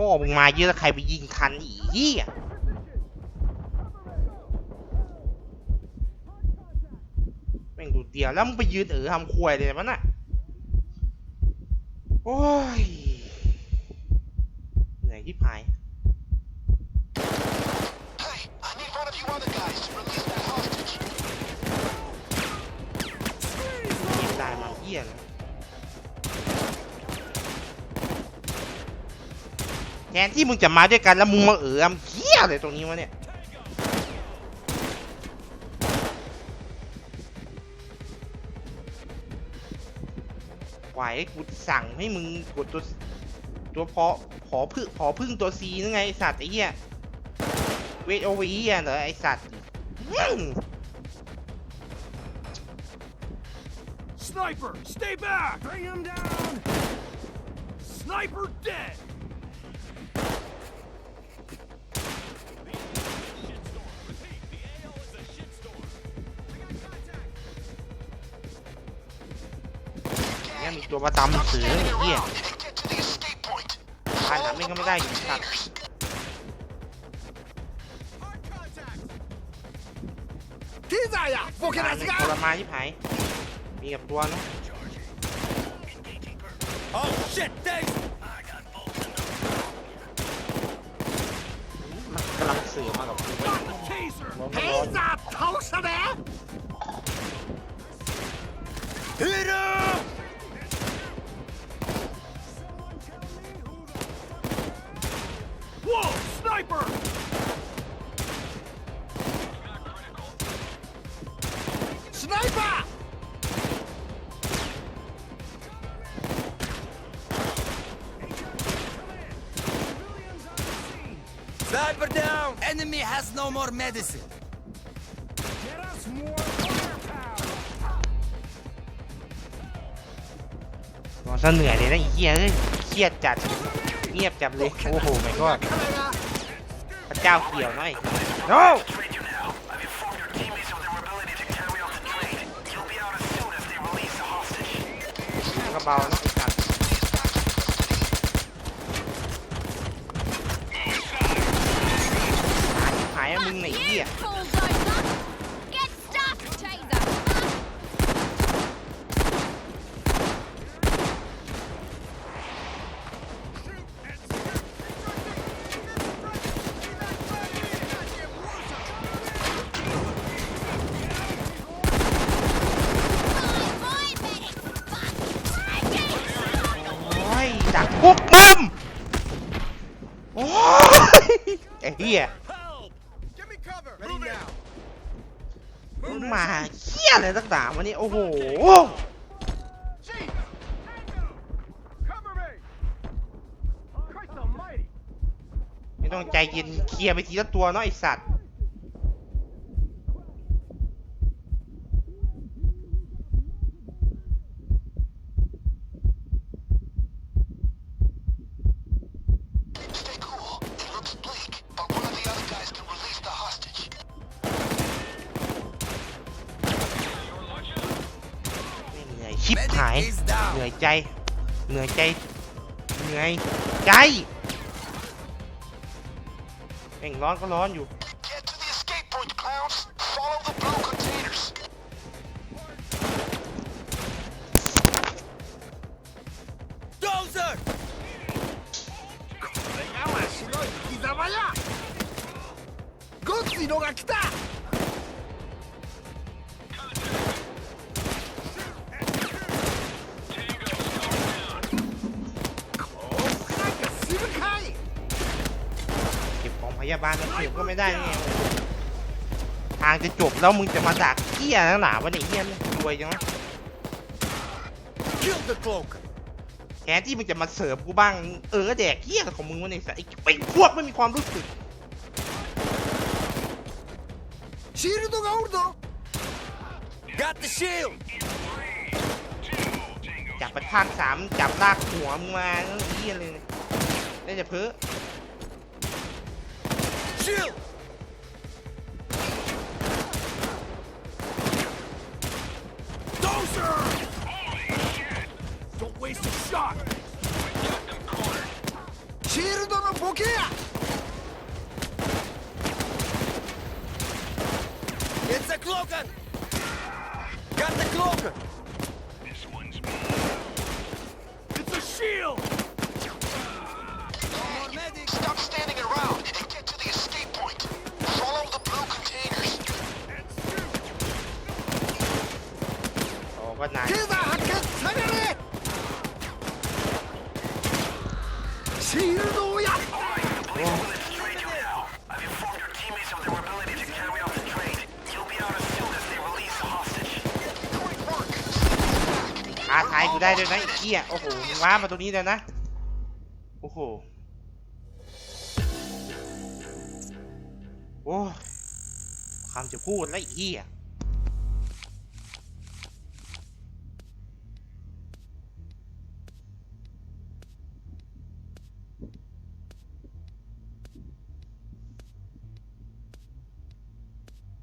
พ่อมึงมาเยอะใครไปยิงทันอีเหี้ยแม่งดูเดียวแล้วมึงไปยืนเออทำควยเลยมันน่ะโอ้ยเหนื่อยที่พาย Hey, I need one of you other guys to release that hostage. เก็บได้มาเหี้ยเลย นที่มึงจะมาด้วยกันแล้วมึงมาเออทำเหี้ยอะไรตรงนี้วะเนี่ยไหวกูสั่งให้มึงกดตัวตัวพอพอพึ่งพอพึ่งตัวซีนั่นไงไอสัตว์ไอ้เหี้ยเวทโอวีอะเหรอไอสัตว์อื้อ Sniper, stay back! Bring him down! Sniper dead! Gang, เนี่ยมีตัวประจำ stop เสือ standing ไอ้เหี้ย around and get to the escape point. ผ่านหนัง Follow ไม่ the ก็ไม่ได้ blue อยู่สัตว์ containers. 機材やボケ ตา な ย し ในทร が มานที่ผายมีกับตัวเนาะ Oh shit, thanks! มันกำลังเสือมากับกู Got the taser! ร้อนไม่ร้อน ザ倒したでヒール sniper! Sniper! Sniper down! Enemy has no more medicine. Get us more firepower! นอนซะเหนื่อยเลยนะไอ้เหี้ยเอ้ยเครียดจัด เงียบจับเลย โอ้โหไม่ก็พ out here, right? No! About หี้ยมึงมาเหี้ยอะไรตั้งแต่วันนี้โอ้โหไม่ต้องใจเย็นเคลียร์ไปทีละตัวเนาะไอสัตว์ ชิบหาย เหนื่อยใจ เหนื่อยใจ เหนื่อยใจแม่งร้อนก็ร้อนอยู่ Get to the escape พยาบาลมันเก็บก็ไม่ได้ไงทางจะจบแล้วมึงจะมาดักเกี้ยนักหนาวะเนี่เฮี้ยรวยจัง Kill the cloak แทนที่มึงจะมาเสิร์ฟกูบ้าง เออแดกเกี้ยของมึงวะเนี่สัสไอ้พวกไม่มีความรู้สึกชีลด์ก็อุดโด Got the shield จับประทากสามจับลากหัวมึงมาเฮี้ยเลยได้จะเพ้อ Shield! Dozer! Don't waste a shot! We got them cornered. Shield no bokeh! It's a cloaker! Got the cloaker! This one's mine. It's a shield! As they release the hostage. Great work. ท้าทายกูได้ด้วยนะไอ้เหี้ยโอ้โหมึงว้ามาตรงนี้เลยนะ โอ้โห โอ้คำจะพูดแล้วไอ้เหี้ย